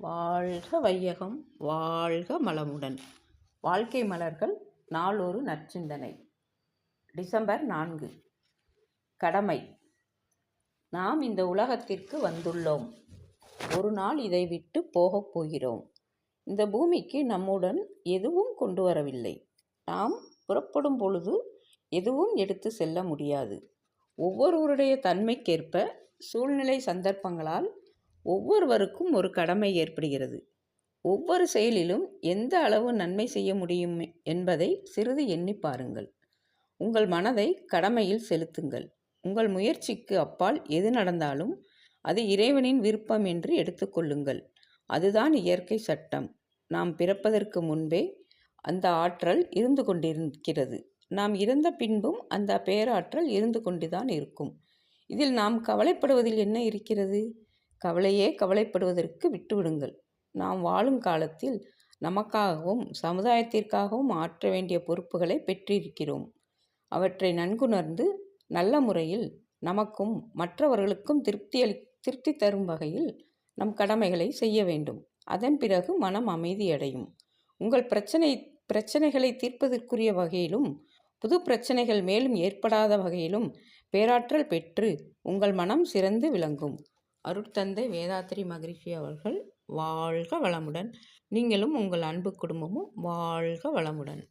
வாழ்க வையகம் வாழ்க மலமுடன். வாழ்க்கை மலர்கள் நாளொரு நற்சிந்தனை. டிசம்பர் நான்கு. கடமை. நாம் இந்த உலகத்திற்கு வந்துள்ளோம். ஒரு நாள் இதை விட்டு போகப் போகிறோம். இந்த பூமிக்கு நம்முடன் எதுவும் கொண்டு வரவில்லை. நாம் புறப்படும் பொழுது எதுவும் எடுத்து செல்ல முடியாது. ஒவ்வொருவருடைய தன்மைக்கேற்ப சூழ்நிலை சந்தர்ப்பங்களால் ஒவ்வொருவருக்கும் ஒரு கடமை ஏற்படுகிறது. ஒவ்வொரு செயலிலும் எந்த அளவு நன்மை செய்ய முடியும் என்பதை சிறிது எண்ணி பாருங்கள். உங்கள் மனதை கடமையில் செலுத்துங்கள். உங்கள் முயற்சிக்கு அப்பால் எது நடந்தாலும் அது இறைவனின் விருப்பம் என்று எடுத்துக்கொள்ளுங்கள் அதுதான் இயற்கை சட்டம். நாம் பிறப்பதற்கு முன்பே அந்த ஆற்றல் இருந்து கொண்டிருக்கிறது. நாம் இறந்த பின்பும் அந்த பேராற்றல் இருந்து கொண்டுதான் இருக்கும். இதில் நாம் கவலைப்படுவதில் என்ன இருக்கிறது? கவலையே கவலைப்படுவதற்கு விட்டுவிடுங்கள். நாம் வாழும் காலத்தில் நமக்காகவும் சமுதாயத்திற்காகவும் ஆற்ற வேண்டிய பொறுப்புகளை பெற்றிருக்கிறோம். அவற்றை நன்குணர்ந்து நல்ல முறையில் நமக்கும் மற்றவர்களுக்கும் திருப்தி அளி திருப்தி தரும் வகையில் நம் கடமைகளை செய்ய வேண்டும். அதன் பிறகு மனம் அமைதியடையும் உங்கள் பிரச்சனை பிரச்சனைகளை தீர்ப்பதற்குரிய வகையிலும் புது பிரச்சனைகள் மேலும் ஏற்படாத வகையிலும் பேராற்றல் பெற்று உங்கள் மனம் சிறந்து விளங்கும். அருட்தந்தை வேதாத்திரி மகரிஷி அவர்கள் வாழ்க வளமுடன். நீங்களும் உங்கள் அன்பு குடும்பமும் வாழ்க வளமுடன்.